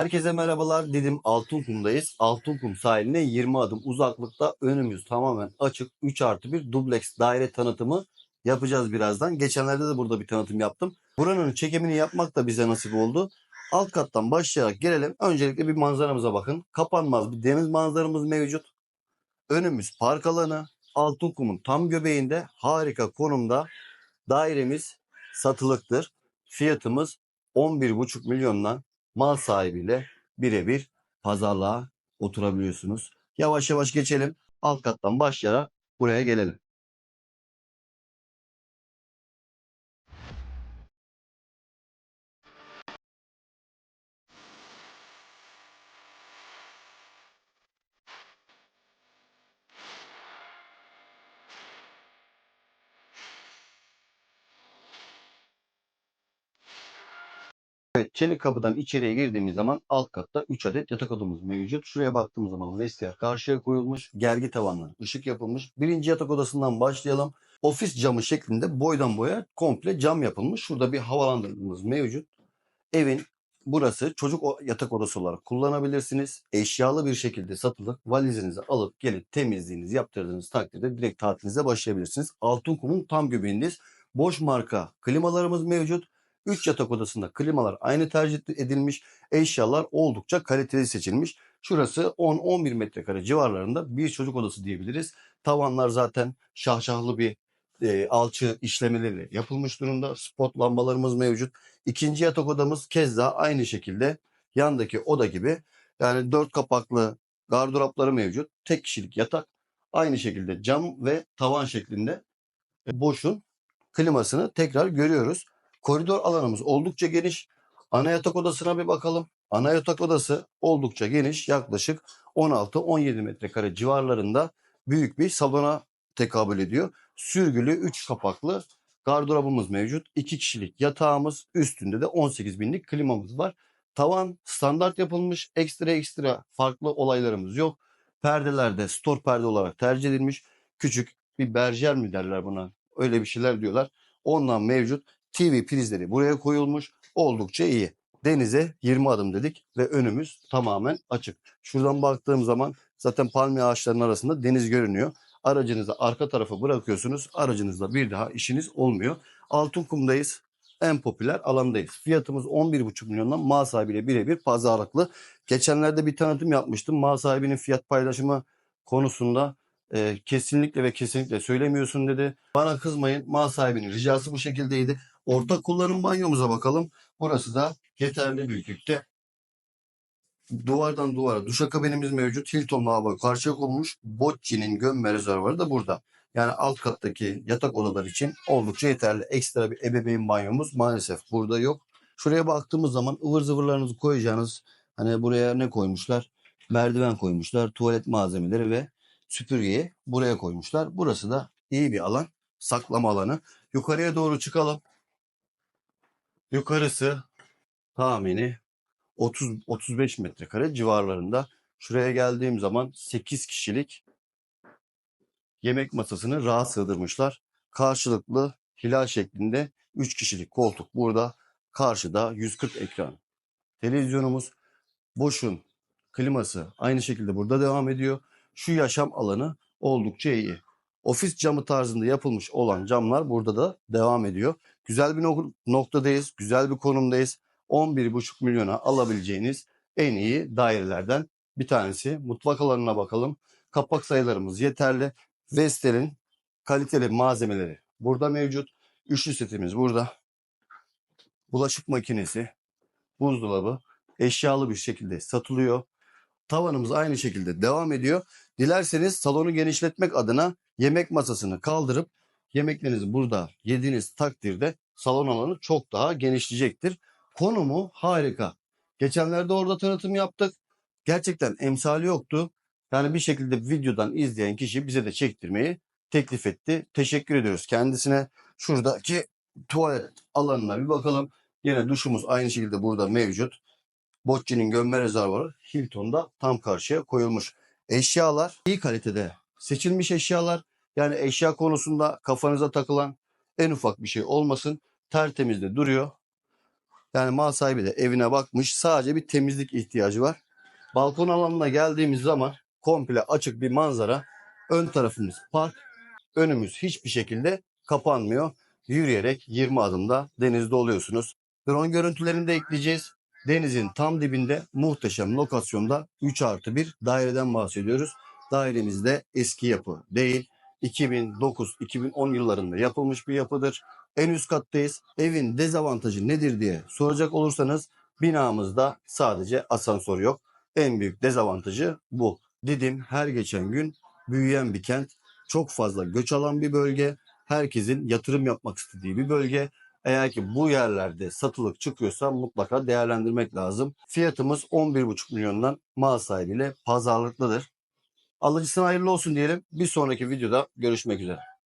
Herkese merhabalar. Didim Altınkum'dayız. Altınkum sahiline 20 adım uzaklıkta önümüz tamamen açık 3 artı 1 dubleks daire tanıtımı yapacağız birazdan. Geçenlerde de burada bir tanıtım yaptım. Buranın çekimini yapmak da bize nasip oldu. Alt kattan başlayarak gelelim. Öncelikle bir manzaramıza bakın. Kapanmaz bir deniz manzaramız mevcut. Önümüz park alanı. Altınkum'un tam göbeğinde harika konumda dairemiz satılıktır. Fiyatımız 11,5 milyondan mal sahibiyle birebir pazarlığa oturabiliyorsunuz. Yavaş yavaş geçelim. Alt kattan başlayarak buraya gelelim. Evet, çelik kapıdan içeriye girdiğimiz zaman alt katta 3 adet yatak odamız mevcut. Şuraya baktığımız zaman vestiyer karşıya koyulmuş, gergi tavanlı, ışık yapılmış. Birinci yatak odasından başlayalım. Ofis camı şeklinde boydan boya komple cam yapılmış. Şurada bir havalandırmamız mevcut. Evin burası çocuk yatak odası olarak kullanabilirsiniz. Eşyalı bir şekilde satılık valizinizi alıp gelip temizliğinizi yaptırdığınız takdirde direkt tatilinize başlayabilirsiniz. Altınkum'un tam göbeğindeyiz. Boş marka klimalarımız mevcut. 3 yatak odasında klimalar aynı tercih edilmiş. Eşyalar oldukça kaliteli seçilmiş. Şurası 10-11 metrekare civarlarında bir çocuk odası diyebiliriz. Tavanlar zaten şahşahlı bir e, alçı işlemeleri yapılmış durumda. Spot lambalarımız mevcut. İkinci yatak odamız keza aynı şekilde yandaki oda gibi. Yani dört kapaklı gardıropları mevcut. Tek kişilik yatak. Aynı şekilde cam ve tavan şeklinde boşun klimasını tekrar görüyoruz. Koridor alanımız oldukça geniş. Ana yatak odasına bir bakalım. Ana yatak odası oldukça geniş. Yaklaşık 16-17 metrekare civarlarında büyük bir salona tekabül ediyor. Sürgülü 3 kapaklı gardırobumuz mevcut. 2 kişilik yatağımız üstünde de 18 binlik klimamız var. Tavan standart yapılmış. Ekstra ekstra farklı olaylarımız yok. Perdeler de store perde olarak tercih edilmiş. Küçük bir berjer mi derler buna? Öyle bir şeyler diyorlar. Ondan mevcut. TV prizleri buraya koyulmuş. Oldukça iyi. Denize 20 adım dedik ve önümüz tamamen açık. Şuradan baktığım zaman zaten palmiye ağaçlarının arasında deniz görünüyor. Aracınızı arka tarafa bırakıyorsunuz. Aracınızla bir daha işiniz olmuyor. Altınkum'dayız. En popüler alandayız. Fiyatımız 11,5 milyondan mal sahibiyle birebir pazarlıklı. Geçenlerde bir tanıtım yapmıştım. Mal sahibinin fiyat paylaşımı konusunda e, kesinlikle ve kesinlikle söylemiyorsun dedi. Bana kızmayın. Mal sahibinin ricası bu şekildeydi. Ortak kullanım banyomuza bakalım. Burası da yeterli büyüklükte. Duvardan duvara duşakabinimiz mevcut. Hilton lavabo karşıya konmuş. Bocci'nin gömme rezervuarı da burada. Yani alt kattaki yatak odaları için oldukça yeterli. Ekstra bir ebeveyn banyomuz maalesef burada yok. Şuraya baktığımız zaman ıvır zıvırlarınızı koyacağınız hani buraya ne koymuşlar? Merdiven koymuşlar. Tuvalet malzemeleri ve süpürgeyi buraya koymuşlar. Burası da iyi bir alan. Saklama alanı. Yukarıya doğru çıkalım. Yukarısı tahmini 30-35 metrekare civarlarında. Şuraya geldiğim zaman 8 kişilik yemek masasını rahat sığdırmışlar. Karşılıklı hilal şeklinde 3 kişilik koltuk burada. Karşıda 140 ekran. Televizyonumuz boşun kliması aynı şekilde burada devam ediyor. Şu yaşam alanı oldukça iyi. Ofis camı tarzında yapılmış olan camlar burada da devam ediyor. Güzel bir nok- noktadayız, güzel bir konumdayız. 11,5 milyona alabileceğiniz en iyi dairelerden bir tanesi. Mutfak alanına bakalım. Kapak sayılarımız yeterli. Vestel'in kaliteli malzemeleri burada mevcut. Üçlü setimiz burada. Bulaşık makinesi, buzdolabı eşyalı bir şekilde satılıyor. Tavanımız aynı şekilde devam ediyor. Dilerseniz salonu genişletmek adına yemek masasını kaldırıp yemeklerinizi burada yediğiniz takdirde salon alanı çok daha genişleyecektir. Konumu harika. Geçenlerde orada tanıtım yaptık. Gerçekten emsali yoktu. Yani bir şekilde videodan izleyen kişi bize de çektirmeyi teklif etti. Teşekkür ediyoruz kendisine. Şuradaki tuvalet alanına bir bakalım. Yine duşumuz aynı şekilde burada mevcut. Bocci'nin gömme rezervuarı Hilton'da tam karşıya koyulmuş. Eşyalar iyi kalitede seçilmiş eşyalar. Yani eşya konusunda kafanıza takılan en ufak bir şey olmasın. Tertemiz de duruyor. Yani mal sahibi de evine bakmış. Sadece bir temizlik ihtiyacı var. Balkon alanına geldiğimiz zaman komple açık bir manzara. Ön tarafımız park. Önümüz hiçbir şekilde kapanmıyor. Yürüyerek 20 adımda denizde oluyorsunuz. Drone görüntülerini de ekleyeceğiz. Denizin tam dibinde muhteşem lokasyonda 3 artı 1 daireden bahsediyoruz. Dairemizde eski yapı değil. 2009-2010 yıllarında yapılmış bir yapıdır. En üst kattayız. Evin dezavantajı nedir diye soracak olursanız binamızda sadece asansör yok. En büyük dezavantajı bu. Didim her geçen gün büyüyen bir kent. Çok fazla göç alan bir bölge. Herkesin yatırım yapmak istediği bir bölge. Eğer ki bu yerlerde satılık çıkıyorsa mutlaka değerlendirmek lazım. Fiyatımız 11,5 milyondan mal sahibiyle pazarlıklıdır. Alıcısına hayırlı olsun diyelim. Bir sonraki videoda görüşmek üzere.